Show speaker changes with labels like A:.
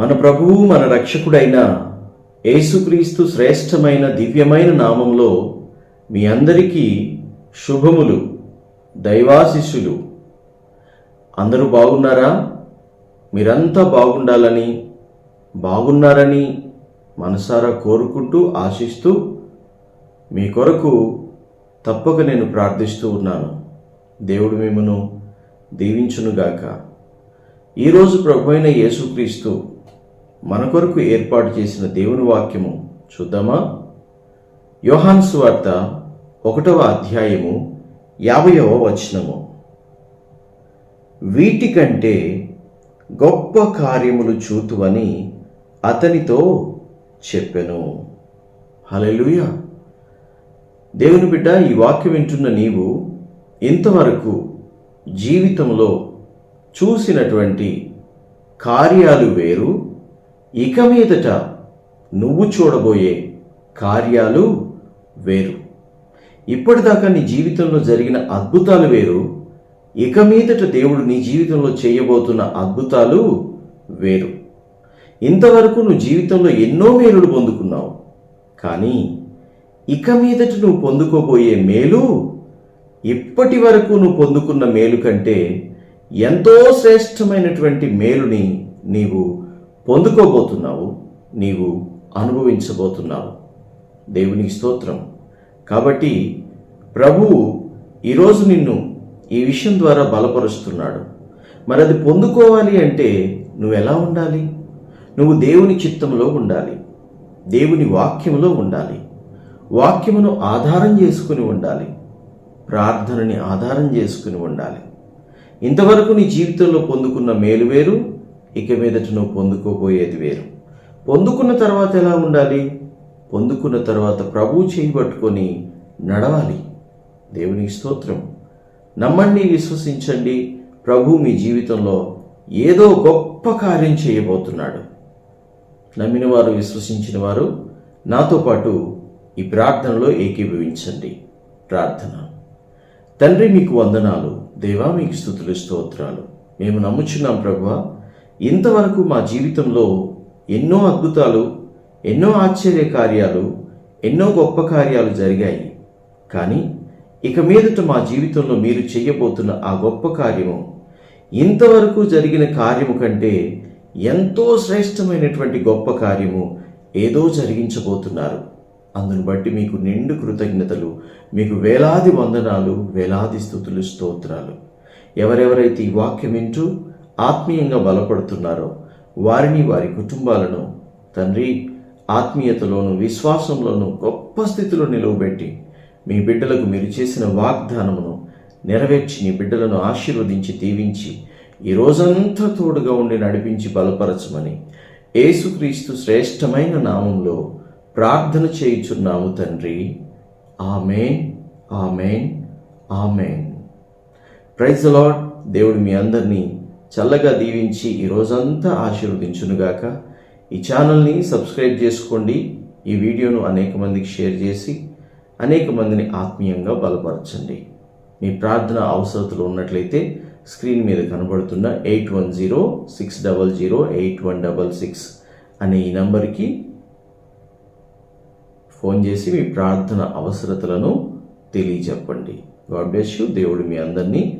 A: మన ప్రభువు మన రక్షకుడైన యేసుక్రీస్తు శ్రేష్టమైన దివ్యమైన నామంలో మీ అందరికీ శుభములు దైవాశిష్యులు అందరూ బాగున్నారా? మీరంతా బాగుండాలని బాగున్నారని మనసారా కోరుకుంటూ ఆశిస్తూ మీ కొరకు తప్పక నేను ప్రార్థిస్తూ ఉన్నాను. దేవుడు మిమ్మను దీవించునుగాక. ఈరోజు ప్రభు అయిన యేసుక్రీస్తు మన కొరకు ఏర్పాటు చేసిన దేవుని వాక్యము చూద్దామా? యోహాన్ సువార్త ఒకటవ అధ్యాయము యాభైవ వచనము. వీటికంటే గొప్ప కార్యములు చూతువని అతనితో చెప్పెను. హలెలుయ దేవుని బిడ్డ ఈ వాక్యం వింటున్న నీవు ఇంతవరకు జీవితంలో చూసినటువంటి కార్యాలు వేరు ఇక మీదట నువ్వు చూడబోయే కార్యాలు వేరు. ఇప్పటిదాకా నీ జీవితంలో జరిగిన అద్భుతాలు వేరు. ఇక మీదట దేవుడు నీ జీవితంలో చేయబోతున్న అద్భుతాలు వేరు. ఇంతవరకు నువ్వు జీవితంలో ఎన్నో మేలులు పొందుకున్నావు. కానీ ఇక మీదట నువ్వు పొందుకోబోయే మేలు ఇప్పటి వరకు నువ్వు పొందుకున్న మేలు కంటే ఎంతో శ్రేష్టమైనటువంటి మేలుని నీవు పొందుకోబోతున్నావు నీవు అనుభవించబోతున్నావు. దేవునికి స్తోత్రం. కాబట్టి ప్రభువు ఈరోజు నిన్ను ఈ విషయం ద్వారా బలపరుస్తున్నాడు. మరి అది పొందుకోవాలి అంటే నువ్వు ఎలా ఉండాలి? నువ్వు దేవుని చిత్తంలో ఉండాలి. దేవుని వాక్యంలో ఉండాలి. వాక్యమును ఆధారం చేసుకుని ఉండాలి. ప్రార్థనని ఆధారం చేసుకుని ఉండాలి. ఇంతవరకు నీ జీవితంలో పొందుకున్న మేలు వేరు ఇక మీదట నువ్వు పొందుకోబోయేది వేరు. పొందుకున్న తర్వాత ఎలా ఉండాలి? పొందుకున్న తర్వాత ప్రభువు చేయబట్టుకొని నడవాలి. దేవునికి స్తోత్రం. నమ్మండి విశ్వసించండి. ప్రభు మీ జీవితంలో ఏదో గొప్ప కార్యం చేయబోతున్నాడు. నమ్మిన వారు విశ్వసించిన వారు నాతో పాటు ఈ ప్రార్థనలో ఏకీభవించండి. ప్రార్థన. తండ్రి మీకు వందనాలు. దేవా మీకు స్థుతులు స్తోత్రాలు. మేము నమ్ముచున్నాం ప్రభువా. ఇంతవరకు మా జీవితంలో ఎన్నో అద్భుతాలు ఎన్నో ఆశ్చర్య కార్యాలు ఎన్నో గొప్ప కార్యాలు జరిగాయి. కానీ ఇక మీదట మా జీవితంలో మీరు చేయబోతున్న ఆ గొప్ప కార్యము ఇంతవరకు జరిగిన కార్యము కంటే ఎంతో శ్రేష్టమైనటువంటి గొప్ప కార్యము ఏదో జరిగించబోతున్నారు. అందును బట్టి మీకు నిండు కృతజ్ఞతలు మీకు వేలాది వందనాలు వేలాది స్థుతులు స్తోత్రాలు. ఎవరెవరైతే ఈ వాక్యం వింటూ ఆత్మీయంగా బలపడుతున్నారో వారిని వారి కుటుంబాలను తండ్రి ఆత్మీయతలోను విశ్వాసంలోను గొప్ప స్థితిలో నిలువబెట్టి మీ బిడ్డలకు మీరు చేసిన వాగ్దానమును నెరవేర్చి నీ బిడ్డలను ఆశీర్వదించి దీవించి ఈ రోజంతా తోడుగా ఉండి నడిపించి బలపరచమని యేసుక్రీస్తు శ్రేష్టమైన నామంలో ప్రార్థన చేయుచున్నాము తండ్రి. Amen amen amen. Praise Lord దేవుడు మీ అందరినీ చల్లగా దీవించి ఈ రోజంతా ఆశీర్వదించునుగాక. ఈ ఛానల్ని సబ్స్క్రైబ్ చేసుకోండి. ఈ వీడియోను అనేక మందికి షేర్ చేసి అనేక మందిని ఆత్మీయంగా బలపరచండి. మీ ప్రార్థన అవసరతలు ఉన్నట్లయితే స్క్రీన్ మీద కనబడుతున్న eight one zero six double zero eight one double six అనే ఈ నంబర్కి ఫోన్ చేసి మీ ప్రార్థన అవసరతలను తెలియజెప్పండి. God bless you. దేవుడు మీ అందరినీ